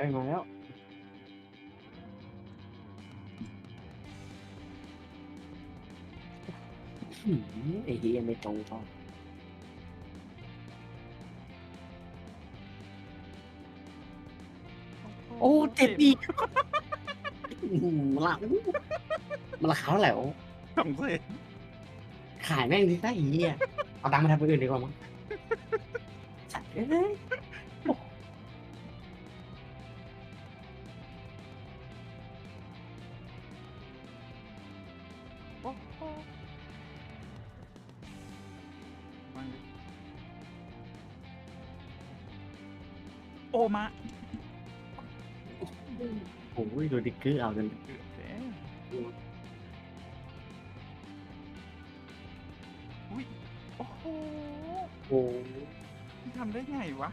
อ้ยมาแล้วหืมไอ้เหี้ยไม่ตรงต่อโอ้เจ็บอีกอื้อหือมันละมันราคาเท่าไหร่วะสองเซนขายแม่งดิซะไอ้เหี้ยเอาตังค์มาทำอย่างอื่นดีกว่ามั้งสัตว์เอ้ย โอ้โหมาดิโอมาโอ้ยโดนดิกเกอร์เอาจนเกือบแล้วอุ้ย โอ้โหโอ้ทำได้ไงวะ